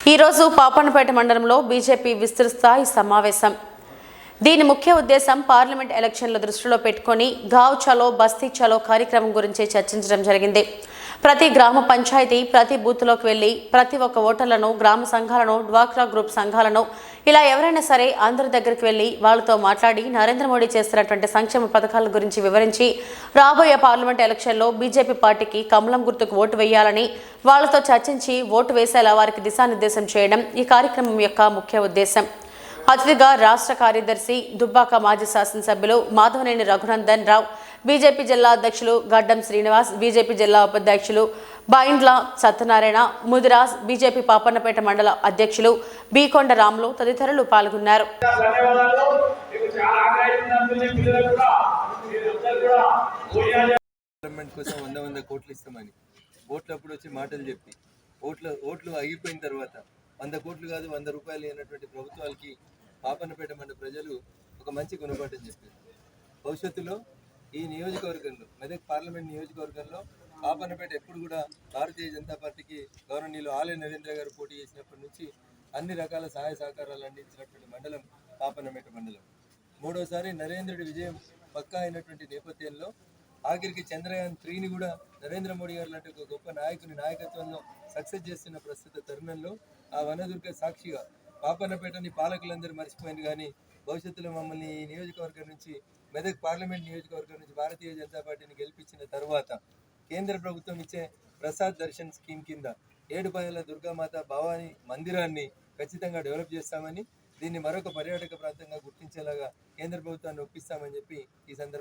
ఈరోజు పాపన్నపేట మండలంలో బీజేపీ విస్తృత స్థాయి సమావేశం. దీని ముఖ్య ఉద్దేశం పార్లమెంట్ ఎలక్షన్ల దృష్టిలో పెట్టుకొని గావ్ చలో బస్తీ చలో కార్యక్రమం గురించి చర్చించడం జరిగింది. ప్రతి గ్రామ పంచాయతీ ప్రతి బూత్లోకి వెళ్ళి ప్రతి ఒక్క ఓటర్లను గ్రామ సంఘాలను డ్వాక్రా గ్రూప్ సంఘాలను ఇలా ఎవరైనా సరే అందరి దగ్గరికి వెళ్ళి వాళ్ళతో మాట్లాడి నరేంద్ర మోడీ చేస్తున్నటువంటి సంక్షేమ పథకాల గురించి వివరించి రాబోయే పార్లమెంట్ ఎలక్షన్లో బీజేపీ పార్టీకి కమలం గుర్తుకు ఓటు వేయాలని వాళ్ళతో చర్చించి ఓటు వేసేలా వారికి దిశానిర్దేశం చేయడం ఈ కార్యక్రమం యొక్క ముఖ్య ఉద్దేశం. అతిథిగా రాష్ట్ర కార్యదర్శి దుబ్బాక మాజీ శాసనసభ్యులు మాధవనేని రఘునందన్ రావు బీజేపీ జిల్లా అధ్యక్షులు గడ్డం శ్రీనివాస్ బీజేపీ జిల్లా ఉపాధ్యక్షులు బైండ్ల సత్యనారాయణ ముదిరాజ్ బీజేపీ పాపన్నపేట మండల అధ్యక్షులు బీకొండ రాములు తదితరులు పాల్గొన్నారు. డెవలప్మెంట్ కోసం వంద వంద కోట్లు ఇస్తామని. ఓట్లు వచ్చి మాటలు చెప్పి. ఓట్లు ఓట్లు ఆగిపోయిన తర్వాత వంద కోట్లు కాదు వంద రూపాయలు అయినటువంటి ప్రభుత్వాలకి పాపన్నపేట మండ ప్రజలు ఒక మంచి గుణపాఠం చెప్పారు. భవిష్యత్తులో ఈ నియోజకవర్గంలో మెదక్ పార్లమెంట్ నియోజకవర్గంలో పాపన్నపేట ఎప్పుడు కూడా భారతీయ జనతా పార్టీకి గౌరవనీయులు ఆలయ నరేంద్ర గారు పోటీ చేసినప్పటి నుంచి అన్ని రకాల సహాయ సహకారాలు అందించినటువంటి మండలం పాపన్నపేట మండలం. మూడోసారి నరేంద్రుడి విజయం పక్కా అయినటువంటి నేపథ్యంలో ఆఖరికి చంద్రయాన్ త్రీని కూడా నరేంద్ర మోడీ గారు లాంటి ఒక గొప్ప నాయకుని నాయకత్వంలో సక్సెస్ చేస్తున్న ప్రస్తుత తరుణంలో ఆ వనదుర్గ సాక్షిగా పాపన్నపేటని పాలకులందరూ మర్చిపోయింది కానీ భవిష్యత్తులో మమ్మల్ని ఈ నియోజకవర్గం నుంచి మెదక్ పార్లమెంట్ నియోజకవర్గం నుంచి భారతీయ జనతా పార్టీని గెలిపించిన తర్వాత కేంద్ర ప్రభుత్వం ఇచ్చే ప్రసాద్ దర్శన్ స్కీమ్ కింద ఏడుపాయల దుర్గామాత భవానీ మందిరాన్ని ఖచ్చితంగా డెవలప్ చేస్తామని దీన్ని మరొక పర్యాటక ప్రాంతంగా గుర్తించేలాగా కేంద్ర ప్రభుత్వాన్ని ఒప్పిస్తామని చెప్పి ఈ సందర్భంగా